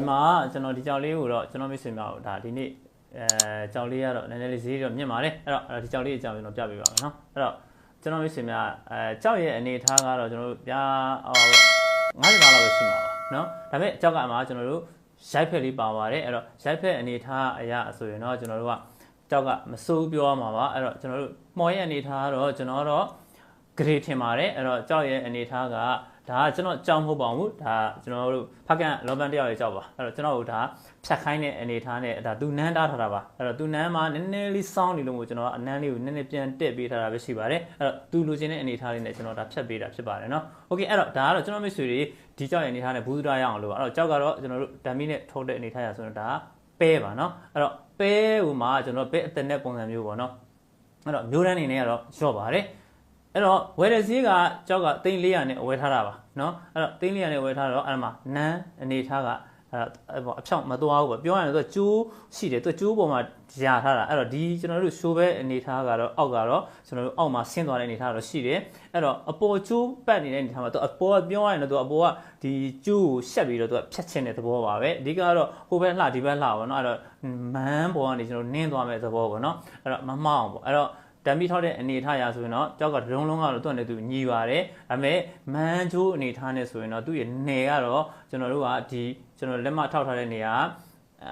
ဒီမှာကျွန်တော်ဒီကြောင်လေးကိုတော့ကျွန်တော်မိတ်ဆွေများကိုဒါဒီနေ့အဲကြောင်လေးကတော့နည်းနည်းလေးဈေးတော့မြင့်ပါတယ်အဲ့တော့အဲ့တော့ဒီကြောင်လေးအကြောင်းကျွန်တော်ပြပေးပါမယ်နော်အဲ့တော့ကျွန်တော်မိတ်ဆွေများအဲကြောက်ရဲ့အနေအထားကတော့ကျွန်တော်တို့ပြားဟော90လောက်ပဲရှိမှာပါနော်ဒါပေမဲ့ကြောက်ကမှာကျွန်တော်တို့ရိုက်ဖက်လေးပါပါတယ်အဲ့တော့ရိုက်ဖက်အနေအထားအရာဆိုရင်တော့ကျွန်တော်တို့ကကြောက်ကမစိုးပြောရမှာပါအဲ့တော့ကျွန်တော်တို့မော်ရဲ့အနေအထားကတော့ကျွန်တော်တော့ဂရေထင်ပါတယ်အဲ့တော့ကြောက်ရဲ့အနေထားက ဒါကကျွန်တော်ကြောက်မဟုတ်ပါဘူးဒါကျွန်တော်တို့ဖကန်လောဘန်တယောက်ရဲ့ကြောက်ပါအဲ့တော့ကျွန်တော်တို့ဒါဖြတ်ခိုင်းတဲ့အနေထားနဲ့ဒါသူနန်းတားထားတာပါအဲ့တော့သူနန်းမှာနည်းနည်းလေးစောင်းနေလို့မို့ကျွန်တော်ကအနန်းလေးကိုနည်းနည်းပြန်တက်ပေးထားတာပဲရှိပါတယ်အဲ့တော့သူလိုချင်တဲ့အနေထားလေးနဲ့ကျွန်တော်ဒါဖြတ်ပေးတာဖြစ်ပါတယ်နော်โอเคအဲ့တော့ဒါကတော့ကျွန်တော်မိတ်ဆွေတွေဒီကြောက်ရဲ့အနေထားနဲ့ဘူးစတာရအောင်လို့အဲ့တော့ကြောက်ကတော့ကျွန်တော်တို့ဓာမီနဲ့ထုတ်တဲ့အနေထားရဆိုတော့ဒါကပဲပါနော်အဲ့တော့ပဲဟိုမှာကျွန်တော်ပဲအတန်တဲ့ပုံစံမျိုးပေါ့နော်အဲ့တော့မျိုးတန်းအနေနဲ့ကတော့ရော့ပါတယ် အဲ့တော့ဝယ်တဲ့ဈေးကကြောက်ကသိန်း400နဲ့ဝယ်ထားတာပါเนาะအဲ့တော့သိန်း400နဲ့ဝယ်ထားတော့အဲ့မှာနန်းအနေထားကအဲ့ပေါ့အဖြောင့်မသွားဘူးပေါ့ပြောရရင်သူကကျိုးရှိတယ်သူကကျိုးပေါ်မှာရာထားတာအဲ့တော့ဒီကျွန်တော်တို့ရှိုးပဲအနေထားကတော့အောက်ကတော့ကျွန်တော်တို့အောက်မှာဆင်းသွားတဲ့အနေထားတော့ရှိတယ်အဲ့တော့အပေါ်ကျိုးပတ်နေတဲ့အနေထားမှာသူအပေါ်ကပြောရရင်တော့သူအပေါ်ကဒီကျိုးကိုရှက်ပြီးတော့သူကဖြတ်ချင်တဲ့သဘောပါပဲအဓိကကတော့ဟိုဘက်လှဒီဘက်လှပါเนาะအဲ့တော့မန်းပေါ်ကနေကျွန်တော်နင်းသွားမဲ့သဘောပေါ့เนาะအဲ့တော့မမောက်အောင်ပေါ့အဲ့တော့ တမ်းပြီးထောက်တဲ့အနေထားရာဆိုရင်တော့ကြောက်ကဒုံလုံးကတော့သူ့အနေနဲ့သူညီပါတယ်ဒါပေမဲ့မန်းချိုးအနေထားနဲ့ဆိုရင်တော့သူ့ရဲ့နယ်ကတော့ကျွန်တော်တို့ကဒီကျွန်တော်လက်မထောက်ထားတဲ့နေရာ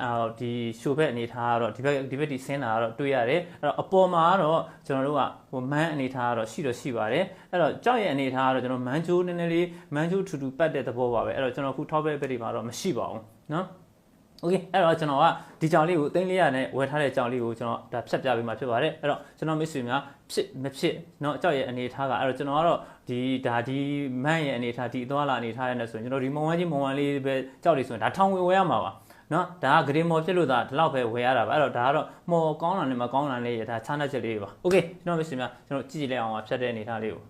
အော်ဒီရှိုဘက်အနေထားကတော့ဒီဘက်ဒီဘက်ဒီဆင်းတာကတော့တွေ့ရတယ်အဲ့တော့အပေါ်မှာကတော့ကျွန်တော်တို့ကဟိုမန်းအနေထားကတော့ရှိတော့ရှိပါတယ်အဲ့တော့ကြောက်ရဲ့အနေထားကတော့ကျွန်တော်မန်းချိုးနည်းနည်းလေးမန်းချိုးထူထူပတ်တဲ့သဘောပါပဲအဲ့တော့ကျွန်တော်ခုထောက်ဘက်ဘက်တွေမှာတော့မရှိပါဘူးเนาะ โอเคအဲ့တော့ကျွန်တော်ကဒီကြောင်လေးကိုအသိန်းလေးရနဲ့ဝယ်ထားတဲ့ကြောင်လေးကိုကျွန်တော်ဒါဖြတ်ပြပေးမှာဖြစ်ပါတယ်အဲ့တော့ကျွန်တော်မိတ်ဆွေများဖြစ်မဖြစ်เนาะအကြောက်ရဲ့အနေထားကအဲ့တော့ကျွန်တော်ကတော့ဒီဒါဒီမန့်ရဲ့အနေထားဒီအသွားလာအနေထားရနေဆိုရင်ကျွန်တော်ဒီမုံဝမ်းကြီးမုံဝမ်းလေးပဲကြောက်လေးဆိုရင်ဒါထောင်ဝင်ဝယ်ရမှာပါနော်ဒါကဂရေမော်ဖြစ်လို့ဒါဒီလောက်ပဲဝယ်ရတာပါအဲ့တော့ဒါကတော့မော်ကောင်းတာနဲ့မကောင်းတာလေးရဒါခြားနှက်ချက်လေးတွေပါโอเคကျွန်တော်မိတ်ဆွေများကျွန်တော်ကြည့်ကြည့်လိုက်အောင်ပါဖြတ်တဲ့အနေထားလေးကို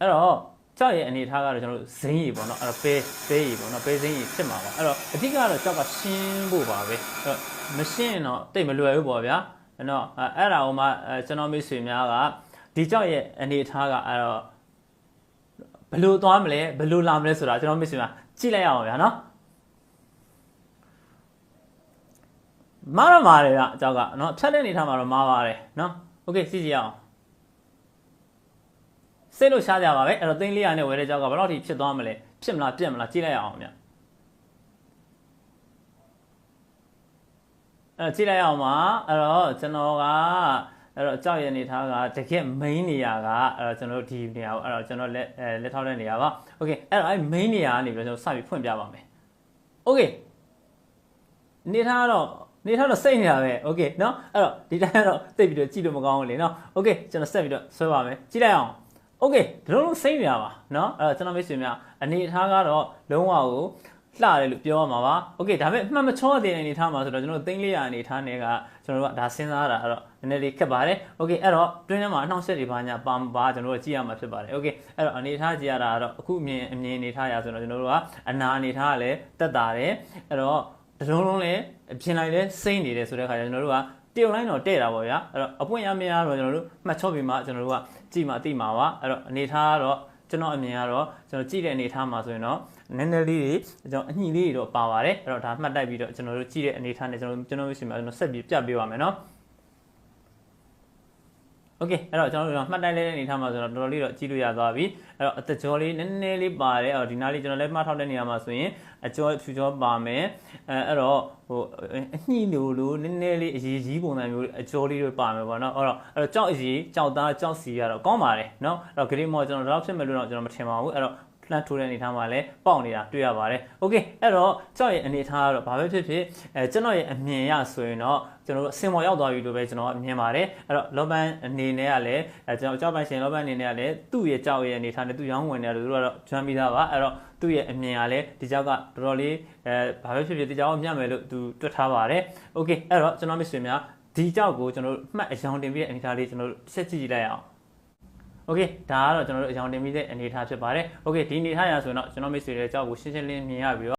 အဲ့တော့ ကြောက်ရဲ့အနေထားကတော့ကျွန်တော်တို့ဇင်းရီပေါ့နော်အဲ့တော့ပဲပဲရီပေါ့နော်ပဲဇင်းရီဖြစ်မှာပါအဲ့တော့အဓိကကတော့ကြောက်ကရှင်းဖို့ပါပဲအဲ့တော့မရှင်းရင်တော့တိတ်မလွယ်ဘူးပေါ့ဗျာအဲ့တော့အဲ့ဒါဟိုမှာအဲကျွန်တော်မိတ်ဆွေများကဒီကြောက်ရဲ့အနေထားကအဲ့တော့ဘယ်လိုသွားမလဲဘယ်လိုလာမလဲဆိုတာကျွန်တော်မိတ်ဆွေများကြည့်လိုက်ရအောင်ဗျာနော်မားရမားတယ်ဗျအကြောက်ကနော်ဖြတ်တဲ့အနေထားမှာတော့မားပါတယ်နော်โอเคကြည့်ကြည့်အောင် စိတ်လို့ရှားကြပါပဲအဲ့တော့သိန်း400နဲ့ဝယ်တဲ့ကြောက်ကဘယ်တော့ထိဖြစ်သွားမလဲဖြစ်မလားပြက်မလားကြည့်လိုက်ရအောင်ဗျအဲ့တော့ကြည့်လိုက်ရအောင်ပါအဲ့တော့ကျွန်တော်ကအဲ့တော့ကြောက်ရနေထားကတကယ် main နေရာကအဲ့တော့ကျွန်တော်တို့ဒီနေရာကိုအဲ့တော့ကျွန်တော်လက်အဲလက်ထောက်တဲ့နေရာပါ okay အဲ့တော့အဲ့ main နေရာကနေပြီးတော့ကျွန်တော်စပြီးဖွင့်ပြပါမယ် okay နေထားတော့နေထားတော့စိတ်နေတာပဲ okay เนาะအဲ့တော့ဒီတိုင်းကတော့သိပ်ပြီးတော့ကြည့်လို့မကောင်းဘူးလေเนาะ okay ကျွန်တော်ဆက်ပြီးတော့ဆွဲပါမယ်ကြည့်လိုက်အောင် โอเคဒီလိုလုံးစိမ့်နေရပါเนาะအဲ့တော့ကျွန်တော်မိတ်ဆွေများအနေအထားကတော့လုံးဝကိုလှတယ်လို့ပြောရမှာပါโอเคဒါပေမဲ့အမှန်မချောတဲ့အနေအထားမှာဆိုတော့ကျွန်တော်သိန်းလေးရအနေအထားတွေကကျွန်တော်တို့ကဒါစဉ်းစားတာအဲ့တော့နည်းနည်းလေးခက်ပါတယ်โอเคအဲ့တော့တွင်းထဲမှာအနှောင့်အယှက်တွေဘာညာပါမပါကျွန်တော်တို့ကြည့်ရမှာဖြစ်ပါတယ်โอเคအဲ့တော့အနေအထားကြည့်ရတာကတော့အခုအမြင်အမြင်အနေထားရဆိုတော့ကျွန်တော်တို့ကအနာအနေထားကလည်းတက်တာတယ်အဲ့တော့တလုံးလုံးလည်းပြင်လိုက်လဲစိမ့်နေတယ်ဆိုတဲ့ခါကျကျွန်တော်တို့က တရုံလိုင်းတော့တဲ့တာပေါ့ဗျာအဲ့တော့အပွင့်ရမရတော့ကျွန်တော်တို့မှတ်ချောပြီးမှကျွန်တော်တို့ကကြည့်မှသိမှာပါအဲ့တော့အနေထားကတော့ကျွန်တော်အမြင်ကတော့ကျွန်တော်ကြည့်တဲ့အနေထားမှာဆိုရင်တော့နည်းနည်းလေးတွေကျွန်တော်အညှိလေးတွေတော့ပါပါတယ်အဲ့တော့ဒါမှတ်တိုက်ပြီးတော့ကျွန်တော်တို့ကြည့်တဲ့အနေထားနဲ့ကျွန်တော်ကျွန်တော်ရှိမှကျွန်တော်ဆက်ပြီးပြပေးပါမယ်နော် โอเคအဲ့တော့ကျွန်တော်တို့မှတ်တိုက်လိုက်တဲ့အနေထားမှာဆိုတော့တော်တော်လေးတော့ကြည့်လို့ရသွားပြီအဲ့တော့အတကြောလေးနည်းနည်းလေးပါတယ်အဲ့တော့ဒီနားလေးကျွန်တော်လည်းမှတ်ထောက်တဲ့နေရာမှာဆိုရင်အကျော်ဖြူကျော်ပါမယ်အဲအဲ့တော့ဟိုအညှိလိုလိုနည်းနည်းလေးအရေးကြီးပုံစံမျိုးအကျော်လေးတွေပါမယ်ပေါ့နော်အဲ့တော့အဲ့တော့ကြောက်အရေးကြောက်သားကြောက်စီကတော့ကောင်းပါတယ်နော်အဲ့တော့ဂရိမောကျွန်တော်တော့ဖြစ်မယ်လို့တော့ကျွန်တော်မထင်ပါဘူးအဲ့တော့ လှမ်းထိုးတဲ့အနေထားမှာလည်းပေါက်နေတာတွေ့ရပါတယ်။ Okay အဲ့တော့ကြောက်ရဲ့အနေထားကတော့ဘာပဲဖြစ်ဖြစ်အဲကျွန်တော်ရဲ့အမြင်ရဆိုရင်တော့ကျွန်တော်တို့အစင်ပေါ်ရောက်သွားပြီလို့ပဲကျွန်တော်မြင်ပါတယ်။အဲ့တော့လောဘန်အနေနဲ့ကလည်းအဲကျွန်တော်ကြောက်ပိုင်ရှင်လောဘန်အနေနဲ့ကလည်းသူ့ရဲ့ကြောက်ရဲ့အနေထားနဲ့သူ့ရောင်းဝင်နေတယ်သူတို့ကတော့ကျွမ်းပြီးသားပါ။အဲ့တော့သူ့ရဲ့အမြင်ကလည်းဒီကြောက်ကတော်တော်လေးအဲဘာပဲဖြစ်ဖြစ်ဒီကြောက်ကိုမျှမယ်လို့သူတွက်ထားပါတယ်။ Okay အဲ့တော့ကျွန်တော်မိတ်ဆွေများဒီကြောက်ကိုကျွန်တော်တို့မှတ်အယောင်တင်ပြီးတဲ့အနေထားလေးကျွန်တော်တို့ဆက်ကြည့်ကြည့်လိုက်အောင်။ Okay ဒါကတော့ကျွန်တော်တို့အကြောင်းတင်ပြီးတဲ့အနေအထားဖြစ်ပါတယ်။ Okay ဒီအနေအထားရဆိုရင်တော့ကျွန်တော်မိတ်ဆွေတွေကြောက်ကိုရှင်းရှင်းလင်းမြင်ရပြီးတော့